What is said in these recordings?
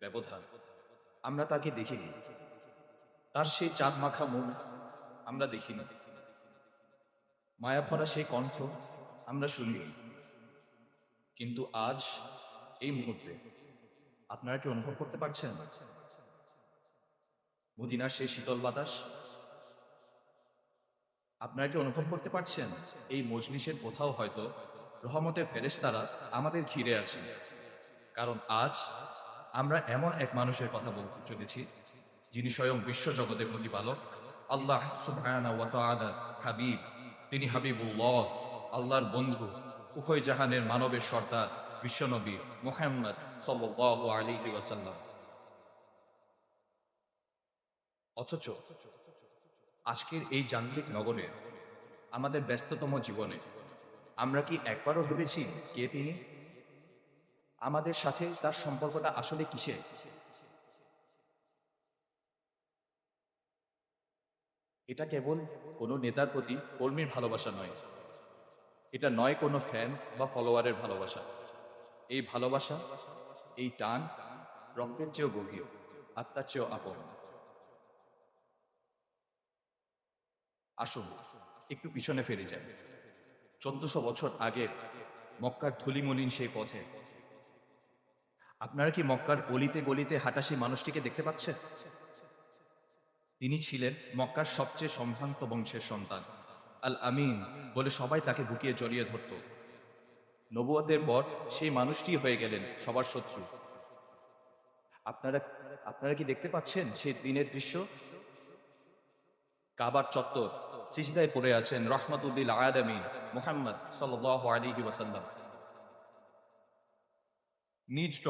ব্যবধান। আমরা তাকে দেখিনি। তার সেই চাঁদ মাখা মুখ আমরা দেখিনি। মায়া ভরা সেই কণ্ঠ আমরা শুনি কিন্তু আজ এই মুহূর্তে আপনারা কি অনুভব করতে পারছেন? মদিনার সেই শীতল বাতাস? আপনারা কি অনুভব করতে পারছেন? এই মজলিসের কোথাও হয়তো রহমতের ফেরেশতারা আমাদের ঘিরে আছে কারণ আজ আমরা এমন এক মানুষের কথা বলতে চলেছি যিনি স্বয়ং বিশ্বজগতের প্রতিপালক, আল্লাহ হাবিব। তিনি হাবিবুল্লাহ, আল্লাহর বন্ধু, উভয় জাহানের মানবের সর্দার, বিশ্বনবী মুহাম্মদ আলাইহি ওয়াসাল্লাম। অথচ আজকের এই যান্ত্রিক নগরে, আমাদের ব্যস্ততম জীবনে, আমরা কি একবারও ভেবেছি কে তিনি? আমাদের সাথে তার সম্পর্কটা আসলে কিসের? এটা কেবল কোনো নেতার প্রতি কর্মীর ভালোবাসা নয়। এটা নয় কোনো ফ্যান বা ফলোয়ারের ভালোবাসা। এই ভালোবাসা, এই টান রক্তের চেয়েও গভীর, আত্মার চেয়েও আপন। আসুন, একটু পিছনে ফিরে যাই। চোদ্দশো বছর আগে মক্কার ধুলিমলিন সেই পথে আপনারা কি মক্কার গলিতে গলিতে হাঁটা সেই মানুষটিকে দেখতে পাচ্ছেন? তিনি ছিলেন মক্কার সবচেয়ে সম্ভ্রান্ত বংশের সন্তান। আল আমিন বলে সবাই তাকে বুকিয়ে জড়িয়ে ধরত। নবুয়তের পর সেই মানুষটি হয়ে গেলেন সবার শত্রু। আপনারা আপনারা কি দেখতে পাচ্ছেন সেই দিনের দৃশ্য? কাবার চত্বর, সিজদায় পড়ে আছেন রহমতুল্লিল আয়াদামি মোহাম্মদ সাল্লাহ আলী ওয়াসাল্লাম। নিজ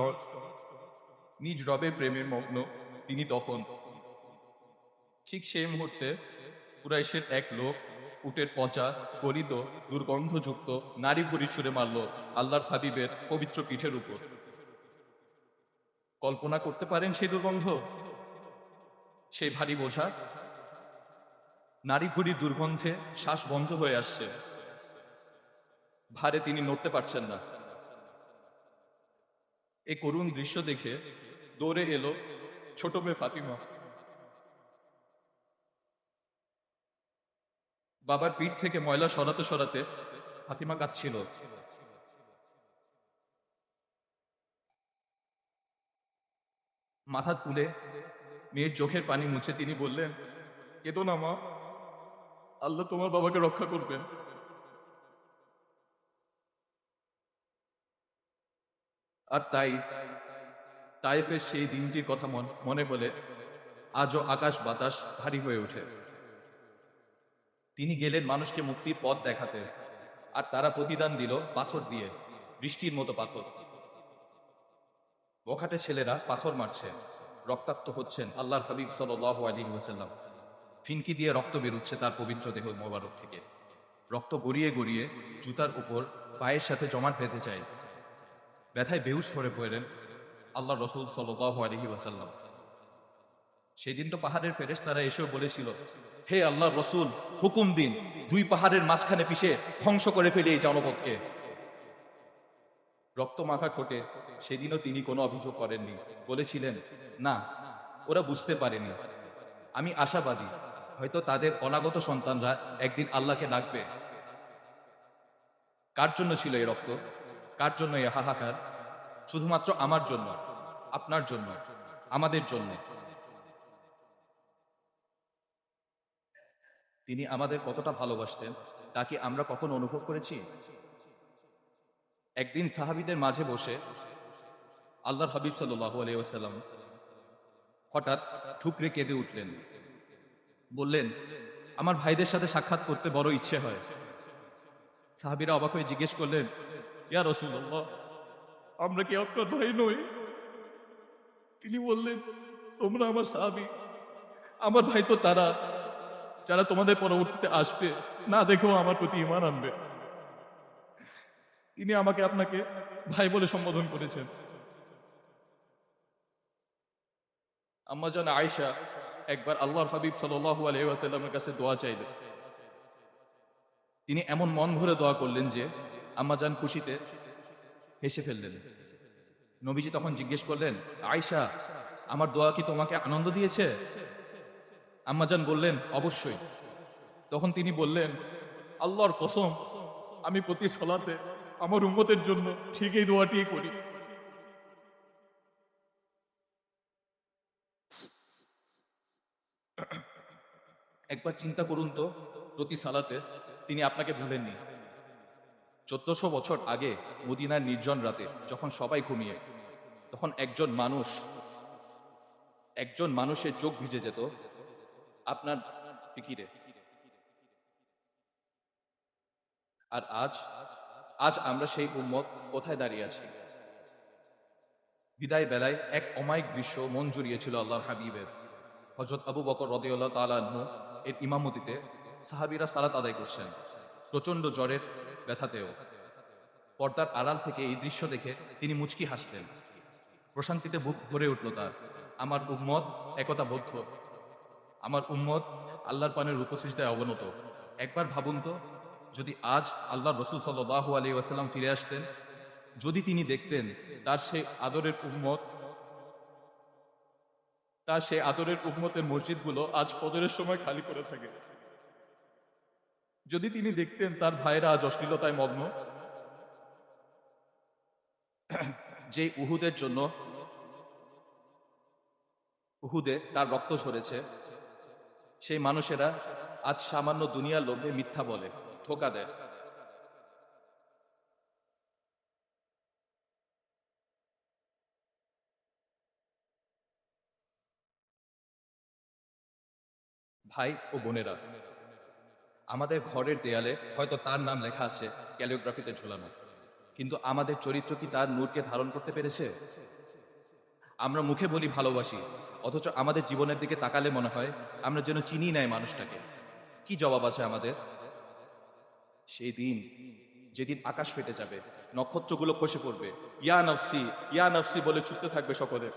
নিজ রবে প্রেমের মগ্ন, তিনি তখন ঠিক সেই মুহূর্তে কুরাইশের এক লোক উটের পচা, গলিত, দুর্গন্ধযুক্ত, নারী ভুড়ি ছুঁড়ে মারল আল্লাহর হাবিবের পবিত্র পিঠের উপর। কল্পনা করতে পারেন সেই দুর্গন্ধ? সেই ভারী বোঝা? নারী ভুড়ির দুর্গন্ধে শ্বাস বন্ধ হয়ে আসছে। ভারে তিনি নড়তে পারছেন না। এই করুণ দৃশ্য দেখে দৌড়ে এলো ছোট মেয়ে ফাতিমা। বাবার পিঠ থেকে ময়লা সরাতে সরাতে ফাতিমা কাঁদছিল। মাথা তুলে মেয়ের চোখের পানি মুছে তিনি বললেন, কেদো না মা, আল্লাহ তোমার বাবাকে রক্ষা করবেন। আর তাই তাইফের সেই দিনটির কথা মনে বলে আজও আকাশ বাতাস ভারী হয়ে ওঠে। তিনি গেলেন মানুষকে মুক্তির পথ দেখাতে আর তারা প্রতিদান দিল পাথর দিয়ে বৃষ্টির মতো পাথর। বখাটে ছেলেরা পাথর মারছে, রক্তাক্ত হচ্ছেন আল্লাহর হাবিব সাল্লাহ আলী ওসাল্লাম ফিনকি দিয়ে রক্ত বেরোচ্ছে তার পবিত্র দেহ মোবারক থেকে। রক্ত গড়িয়ে গড়িয়ে জুতার উপর পায়ের সাথে জমাট বেঁধে যায়। ব্যথায় বেহুশ করে পড়লেন আল্লাহ রসুল সাল্লাহ আলহি ওয়াসাল্লাম। সেদিন তো পাহাড়ের ফেরেশতারা এসেও বলেছিল, হে আল্লাহ রসুল, হুকুম দিন, দুই পাহাড়ের মাঝখানে পিষে ধ্বংস করে ফেলে এই জনপদকে। রক্ত মাখা ঠোঁটে সেদিনও তিনি কোনো অভিযোগ করেননি। বলেছিলেন, না, ওরা বুঝতে পারেনি। আমি আশাবাদী, হয়তো তাদের অনাগত সন্তানরা একদিন আল্লাহকে ডাকবে। কার জন্য ছিল এই রক্ত? কার জন্য এই হাহাকার? শুধুমাত্র আমার জন্য, আপনার জন্য, আমাদের জন্য। তিনি আমাদের কতটা ভালোবাসতেন, তা কি আমরা কখন অনুভব করেছি? একদিন সাহাবিদের মাঝে বসে আল্লাহর হাবিব সাল্লাহ আলিয়াল্লাম হঠাৎ ঠুকরে কেঁদে উঠলেন। বললেন, আমার ভাইদের সাথে সাক্ষাৎ করতে বড় ইচ্ছে হয়। সাহাবিরা অবাক হয়ে জিজ্ঞেস করলেন ইয়া রসুল্লাহ আমরা কি আপনার ভাই নই? তিনি বললেন, তোমরা আমার সাহাবি, আমার ভাই তো তারা। যারা তোমাদের পরবর্তীতে আসবে, না দেখেও আমার প্রতি ইমান আনবে। তিনি আমাকে আপনাকে ভাই বলে সম্বোধন করেছেন। আম্মা জান আয়েশা একবার আল্লাহর হাবিব ওয়াসাল্লামের কাছে দোয়া চাইলেন। তিনি এমন মন ভরে দোয়া করলেন যে আম্মা জান খুশিতে হেসে ফেললেন। নবীজি তখন জিজ্ঞেস করলেন, আয়শা, আমার দোয়া কি তোমাকে আনন্দ দিয়েছে? আম্মাজান বললেন, অবশ্যই। তখন তিনি বললেন, আল্লাহর কসম, আমি প্রতি সলাতে আমার উন্মতের জন্য ঠিক এই দোয়াটি করি। একবার চিন্তা করুন তো, প্রতি সালাতে তিনি আপনাকে ভুলেননি। চোদ্দশো বছর আগে মদিনার নির্জন রাতে যখন সবাই ঘুমিয়ে, তখন একজন মানুষ, একজন মানুষের চোখ ভিজে যেত আপনার ফিকিরে আর আজ আজ আমরা সেই উম্মত কোথায় দাঁড়িয়ে আছি? বিদায় বেলায় এক অমায়িক দৃশ্য মন জুড়িয়েছিল আল্লাহ হাবিবের। হজরত আবু বকর রদিউল্লাহ তালাহ এর ইমামতিতে সাহাবিরা সালাত আদায় করছেন। প্রচণ্ড জ্বরের ব্যথাতেও। পর্দার আড়াল থেকে এই দৃশ্য দেখে তিনি মুচকি হাসলেন। প্রশান্তিতে বুক ভরে উঠল তার। আমার উম্মত একতা বদ্ধ আমার উম্মত আল্লাহর পানের রূপসৃষ্টায় অবনত। একবার ভাবুন তো, যদি আজ আল্লাহ রসুল সাল্লাহ আলী ওয়াসাল্লাম ফিরে আসতেন, যদি তিনি দেখতেন তার সেই আদরের উম্মত, তার সেই আদরের উম্মতের মসজিদগুলো আজ ফজরের সময় খালি করে থাকে। যদি তিনি দেখতেন তার ভাইরা আজ অশ্লীলতায় মগ্ন। যে উহুদের জন্য উহুদে তার রক্ত ঝরেছে, সেই মানুষেরা আজ সামান্য দুনিয়ার লোভে মিথ্যা বলে, ধোকা দেয়। ভাই ও বোনেরা আমাদের ঘরের দেয়ালে হয়তো তার নাম লেখা আছে ক্যালিওগ্রাফিতে ঝোলানো। কিন্তু আমাদের চরিত্র কি তার নূরকে ধারণ করতে পেরেছে? আমরা মুখে বলি ভালোবাসি, অথচ আমাদের জীবনের দিকে তাকালে মনে হয় আমরা যেন চিনি নাই মানুষটাকে। কি জবাব আছে আমাদের? সেই দিন, যেদিন আকাশ ফেটে যাবে, নক্ষত্রগুলো খসে পড়বে। ইয়া নফসি ইয়া নফসি বলে ছুটতে থাকবে সকলে।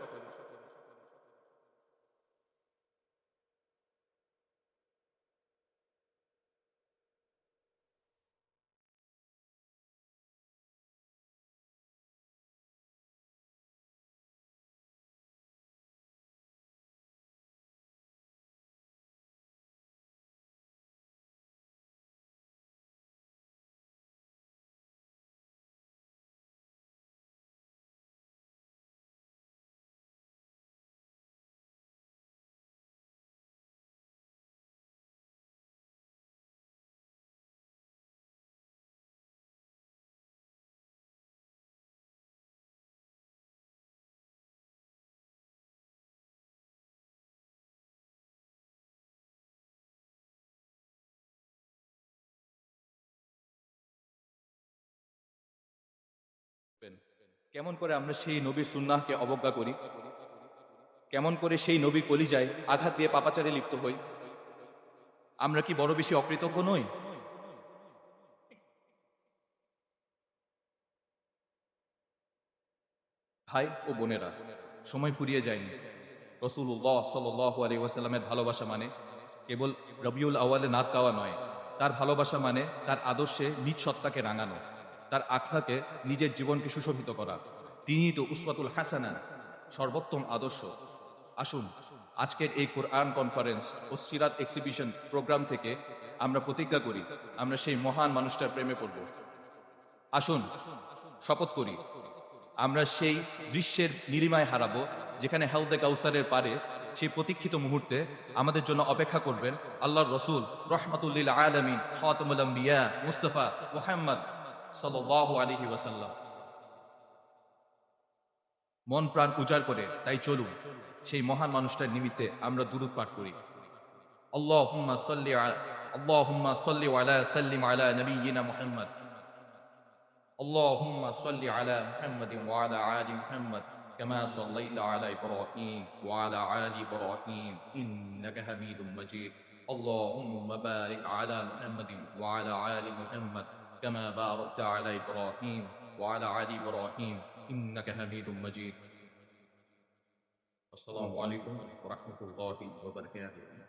কেমন করে আমরা সেই নবীর সুন্নাহকে অবজ্ঞা করি? কেমন করে সেই নবী কলিজায় আঘাত দিয়ে পাপাচারে লিপ্ত হই? আমরা কি বড় বেশি অকৃতজ্ঞ নই? ভাই ও বোনেরা, সময় ফুরিয়ে যায়নি। রসুল্লাহ সাল্লাহ ভালোবাসা মানে কেবল রবিউল আওয়ালে নাক গাওয়া নয়, তার ভালোবাসা মানে তার আদর্শে নিজ সত্তাকে রাঙানো। তার আখলাকে নিজের জীবনকে সুশোভিত করা। তিনি তো উসমাতুল হাসানা, সর্বোত্তম আদর্শ। আসুন, আজকের এই কোরআন কনফারেন্স ও সিরাত এক্সিবিশন প্রোগ্রাম থেকে আমরা প্রতিজ্ঞা করি, আমরা সেই মহান মানুষটার প্রেমে পড়ব। আসুন, শপথ করি, আমরা সেই দৃশ্যের নিরিমায় হারাবো, যেখানে হেলদে কাউসারের পারে সেই প্রতীক্ষিত মুহূর্তে আমাদের জন্য অপেক্ষা করবেন আল্লাহর রসুল, রহমতুল্লিল আলমিন, খাতমুল আম্বিয়া, মুস্তফা, মোহাম্মদ। সাল্লাল্লাহু আলাইহি ওয়াসাল্লাম মন প্রাণ উজাড় করে তাই চলুন সেই মহান মানুষটার নিমিত্তে আমরা দুরুদ পাঠ করি আল্লাহুম্মা সাল্লি আলা আল্লাহুম্মা সাল্লি আলা সাল্লিম আলা নবিয়িনা মুহাম্মদ اللهم صل على محمد وعلى آل محمد كما صليت على إبراهيم وعلى آل إبراهيم إنك حميد مجيد اللهم بارك على محمد وعلى آل محمد كما باركت على إبراهيم وعلى آل إبراهيم إنك حميد مجيد. السلام عليكم ورحمة الله وبركاته.